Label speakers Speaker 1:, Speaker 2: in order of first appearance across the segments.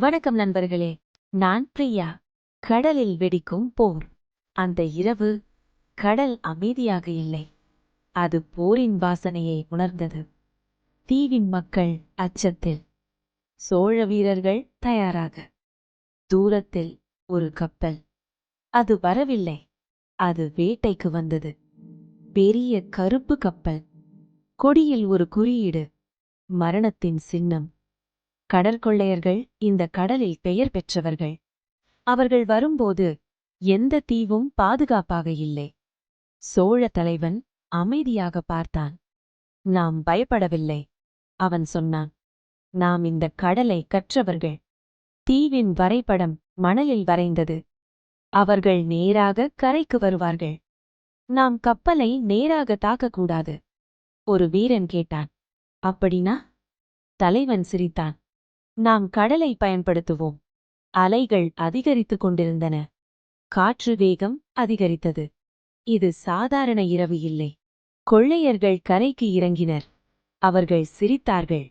Speaker 1: வணக்கம் நண்பர்களே. நான் பிரியா. கடலில் வெடிக்கும் போர். அந்த இரவு கடல் அமைதியாக இல்லை. அது போரின் வாசனையை உணர்ந்தது. தீவின் மக்கள் அச்சத்தில். சோழ வீரர்கள் தயாராக. தூரத்தில் ஒரு கப்பல். அது வரவில்லை. அது வேட்டைக்கு வந்தது. பெரிய கருப்பு கப்பல். கொடியில் ஒரு குறியீடு. மரணத்தின் சின்னம். கடற்கொள்ளையர்கள் இந்த கடலில் பெயர் பெற்றவர்கள். அவர்கள் வரும்போது எந்த தீவும் பாதுகாப்பாக இல்லை. சோழ தலைவன் அமைதியாக பார்த்தான். நாம் பயப்படவில்லை அவன் சொன்னான். நாம் இந்த கடலை கற்றவர்கள். தீவின் வரைபடம் மணலில் வரைந்தது. அவர்கள் நேராக கரைக்கு வருவார்கள். நாம் கப்பலை நேராக தாக்கக்கூடாது ஒரு வீரன் கேட்டான். அப்படினா? தலைவன் சிரித்தான். நாம் கடலை பயன்படுத்துவோம். அலைகள் அதிகரித்துக் கொண்டிருந்தன. காற்று வேகம் அதிகரித்தது. இது சாதாரண இரவு இல்லை. கொள்ளையர்கள் கரைக்கு இறங்கினர். அவர்கள் சிரித்தார்கள்.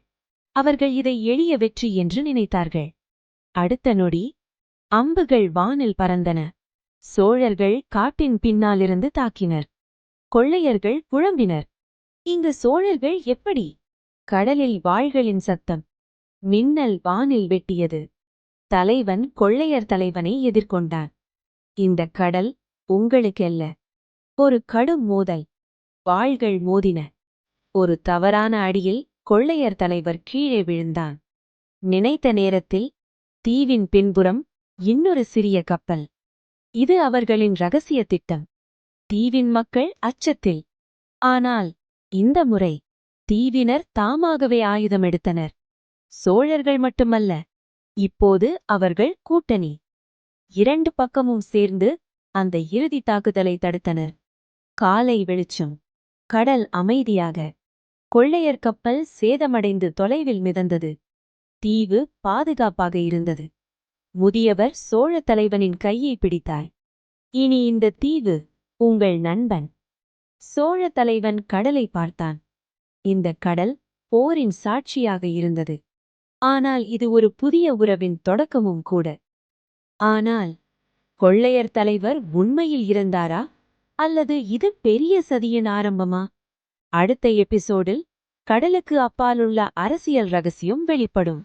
Speaker 1: அவர்கள் இதை எளிய வெற்றி என்று நினைத்தார்கள். அடுத்த நொடி அம்புகள் வானில் பறந்தன. சோழர்கள் காட்டின் பின்னாலிருந்து தாக்கினர். கொள்ளையர்கள் புழம்பினர் இங்கு சோழர்கள் எப்படி? கடலில் வாள்களின் சத்தம். மின்னல் வானில் வெட்டியது. தலைவன் கொள்ளையர் தலைவனை எதிர்கொண்டான். இந்த கடல் உங்களுக்கல்ல. ஒரு கடும் மோதல். வாள்கள் மோதின. ஒரு தவறான அடியில் கொள்ளையர் தலைவர் கீழே விழுந்தான். நினைத்த நேரத்தில் தீவின் பின்புறம் இன்னொரு சிறிய கப்பல். இது அவர்களின் ரகசிய திட்டம். தீவின் மக்கள் அச்சத்தில். ஆனால் இந்த முறை தீவினர் தாமாகவே ஆயுதம் எடுத்தனர். சோழர்கள் மட்டுமல்ல இப்போது அவர்கள் கூட்டணி. இரண்டு பக்கமும் சேர்ந்து அந்த இறுதி தாக்குதலை தடுத்தனர். காலை வெளிச்சம். கடல் அமைதியாக. கொள்ளையர் கப்பல் சேதமடைந்து தொலைவில் மிதந்தது. தீவு பாதுகாப்பாக இருந்தது. முதியவர் சோழ தலைவனின் கையை பிடித்தார். இனி இந்த தீவு உங்கள் நண்பன். சோழ தலைவன் கடலை பார்த்தான். இந்த கடல் போரின் சாட்சியாக இருந்தது. ஆனால் இது ஒரு புதிய உறவின் தொடக்கமும் கூட. ஆனால் கொள்ளையர் தலைவர் உண்மையில் இருந்தாரா அல்லது இது பெரிய சதியின் ஆரம்பமா? அடுத்த எபிசோடில் கடலுக்கு அப்பாலுள்ள அரசியல் ரகசியம் வெளிப்படும்.